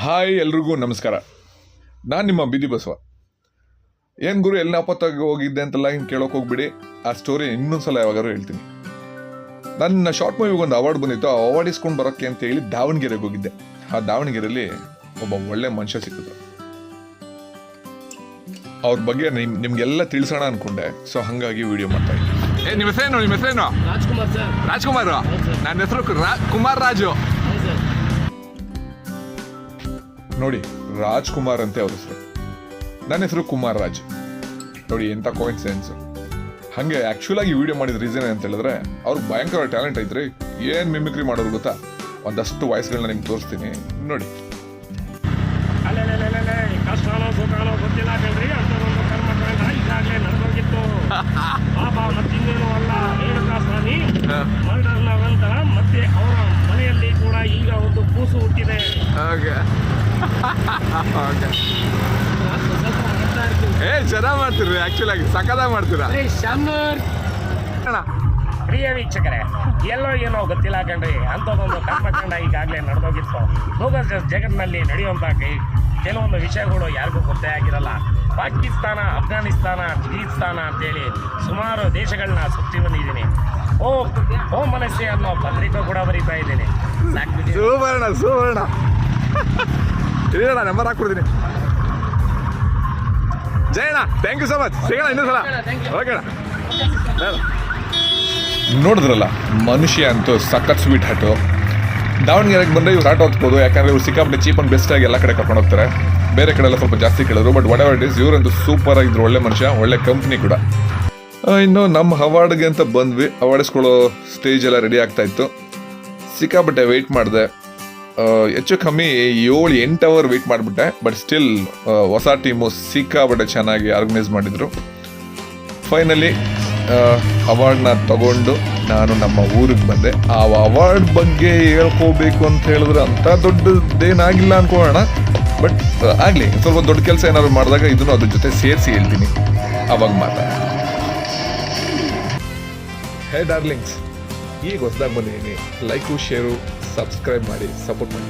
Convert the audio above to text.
Hi ಎಲ್ರಿಗೂ ನಮಸ್ಕಾರ. ನಾನು ನಿಮ್ಮ ಬಿದಿ ಬಸವ. ಏನು ಗುರು ಎಲ್ಲಿ ನಾಪತ್ತಾಗಿ ಹೋಗಿದ್ದೆ ಅಂತೆಲ್ಲ ಹಿಂಗೆ ಕೇಳೋಕೆ ಹೋಗ್ಬಿಡಿ. ಆ ಸ್ಟೋರಿ ಇನ್ನೊಂದ್ಸಲ ಯಾವಾಗಾರು ಹೇಳ್ತೀನಿ. ನನ್ನ ಶಾರ್ಟ್ ಮೂವಿಗೆ ಒಂದು ಅವಾರ್ಡ್ ಬಂದಿತ್ತು. ಆ ಅವಾರ್ಡ್ ಇಸ್ಕೊಂಡು ಬರೋಕ್ಕೆ ಅಂತ ಹೇಳಿ ದಾವಣಗೆರೆಗೆ ಹೋಗಿದ್ದೆ. ಆ ದಾವಣಗೆರೆಯಲ್ಲಿ ಒಬ್ಬ ಒಳ್ಳೆ ಮನುಷ್ಯ ಸಿಕ್ಕಿದ್ರು. ಅವ್ರ ಬಗ್ಗೆ ನಿಮ್ ನಿಮ್ಗೆಲ್ಲ ತಿಳಿಸೋಣ ಅನ್ಕೊಂಡೆ. ಸೊ ಹಾಗಾಗಿ ವಿಡಿಯೋ ಮಾಡ್ತಾ ಇದ್ದೀನಿ. ಏ ನಿಮ್ಮ ಹೆಸರೇನು? ನಿಮ್ಮ ಹೆಸರೇನು? ರಾಜ್ಕುಮಾರ್ ಸರ್. ರಾಜ್ಕುಮಾರ್? ನನ್ನ ಹೆಸರು ರಾ- ಕುಮಾರ್ ರಾಜು. ನೋಡಿ, ರಾಜ್ಕುಮಾರ್ ಅಂತೆ ಅವ್ರ ಹೆಸರು. ನನ್ನ ಹೆಸರು ಕುಮಾರ್ ರಾಜ್ ನೋಡಿ ಎಂಥ ಸೆನ್ಸ್ ಹಾಗೆ ಆ್ಯಕ್ಚುಲ್ ಆಗಿ ವಿಡಿಯೋ ಮಾಡಿದ ರೀಸನ್ ಅಂತ ಹೇಳಿದ್ರೆ ಅವ್ರಿಗೆ ಭಯಂಕರ ಟ್ಯಾಲೆಂಟ್ ಐತ್ರಿ. ಏನು ಮಿಮಿಕ್ರಿ ಮಾಡೋರು ಗೊತ್ತಾ? ಒಂದಷ್ಟು ವಾಯ್ಸ್ಗಳನ್ನ ನಿಮ್ಗೆ ತೋರಿಸ್ತೀನಿ. ನೋಡಿ. ಓಕೆ ಏ ಚೆನ್ನಾಗಿ ಮಾಡ್ತೀರಿ ಆ್ಯಕ್ಚುಲ್ ಆಗಿ ಸಕ್ಕದಾಗಿ ಮಾಡ್ತೀರಾ? ಅಣ್ಣ, ಪ್ರಿಯ ವೀಕ್ಷಕರೇ ಎಲ್ಲೋ ಏನೋ ಗೊತ್ತಿಲ್ಲ ಕಣ್ರಿ ಅಂಥದ್ದೊಂದು ಕರ್ಮಕಾಂಡ ಈಗಾಗಲೇ ನಡೆದೋಗಿತ್ತು. ಹೋಗೋ ಜಗತ್ತಿನಲ್ಲಿ ನಡೆಯುವಂಥ ಕೈ ಕೆಲವೊಂದು ವಿಷಯಗಳು ಯಾರಿಗೂ ಗೊತ್ತೇ ಆಗಿರಲ್ಲ. ಪಾಕಿಸ್ತಾನ ಅಫ್ಘಾನಿಸ್ತಾನ ಕಿರ್ಗಿಸ್ತಾನ ಅಂತೇಳಿ ಸುಮಾರು ದೇಶಗಳನ್ನ ಸುತ್ತಿ ಬಂದಿದ್ದೀನಿ. ಓ ಓ ಮನಸ್ಸೆ ಅನ್ನೋ ಪತ್ರಿಕೆ ಕೂಡ ಬರೀತಾ ಇದ್ದೀನಿ. ಸುವರ್ಣ ಸುವರ್ಣ. ಇರೋಣ ನಂಬರ್ ಹಾಕ್ಬಿಡ್ತೀನಿ. Jayanna thank you so much ಸಿಗೋಣ ಇನ್ನೊಂದ್ಸಲ ಓಕೆ ಅಣ್ಣ. ನೋಡಿದ್ರಲ್ಲ ಮನುಷ್ಯ ಅಂತೂ ಸಖತ್ ಸ್ವೀಟ್ ಹಾಟು ದಾವಣಗೆರೆಗೆ ಬಂದರೆ ಇವ್ರು ಆಟೋ ಹತ್ಬೋದು ಯಾಕಂದರೆ ಇವ್ರು ಸಿಕ್ಕಾಪಟ್ಟೆ ಚೀಪ್ ಅಂಡ್ ಬೆಸ್ಟ್ ಆಗಿ ಎಲ್ಲ ಕಡೆ ಕರ್ಕೊಂಡು ಹೋಗ್ತಾರೆ. ಬೇರೆ ಕಡೆ ಎಲ್ಲ ಸ್ವಲ್ಪ ಜಾಸ್ತಿ ಕೇಳಿದ್ರು but whatever it is ಇವರಂತೂ ಸೂಪರ್ ಆಗಿದ್ರು ಒಳ್ಳೆ ಮನುಷ್ಯ ಒಳ್ಳೆ ಕಂಪ್ನಿ ಕೂಡ. ಇನ್ನು ನಮ್ಮ ಅವಾರ್ಡ್ಗೆ ಅಂತ ಬಂದ್ವಿ ಅವಾರ್ಡಿಸ್ಕೊಳ್ಳೋ ಸ್ಟೇಜ್ ಎಲ್ಲ ರೆಡಿ ಆಗ್ತಾ ಇತ್ತು. ಸಿಕ್ಕಾಪಟ್ಟೆ ವೆಯ್ಟ್ ಮಾಡಿದೆ. ಹೆಚ್ಚು ಕಮ್ಮಿ ಏಳು, ಎಂಟು ಅವರ್ ವೆಯ್ಟ್ ಮಾಡಿಬಿಟ್ಟೆ ಬಟ್ ಸ್ಟಿಲ್ ಹೊಸ ಟೀಮು ಸಿಕ್ಕಾಪಟ್ಟೆ ಚೆನ್ನಾಗಿ ಆರ್ಗನೈಸ್ ಮಾಡಿದರು. ಫೈನಲಿ ಅವಾರ್ಡ್ನ ತಗೊಂಡು ನಾನು ನಮ್ಮ ಊರಿಗೆ ಬಂದೆ. ಆ ಅವಾರ್ಡ್ ಬಗ್ಗೆ ಹೇಳ್ಕೋಬೇಕು ಅಂತ ಹೇಳಿದ್ರೆ ಅಂಥ ದೊಡ್ಡದೇನಾಗಿಲ್ಲ ಅನ್ಕೊಳ್ಳೋಣ ಬಟ್ ಆಗಲಿ, ಸ್ವಲ್ಪ ದೊಡ್ಡ ಕೆಲಸ ಏನಾದ್ರು ಮಾಡಿದಾಗ ಇದನ್ನು ಅದ್ರ ಜೊತೆ ಸೇರಿಸಿ ಹೇಳ್ತೀನಿ. ಅವಾಗ ಮಾತಾಡ ಹೇ ಡಾರ್ಲಿಂಗ್ಸ್ ಈಗ ಹೊಸದಾಗಿ ಬಂದಿದ್ದೀನಿ ಲೈಕು ಶೇರು ಸಬ್ಸ್ಕ್ರೈಬ್ ಮಾಡಿ ಸಪೋರ್ಟ್ ಮಾಡಿ.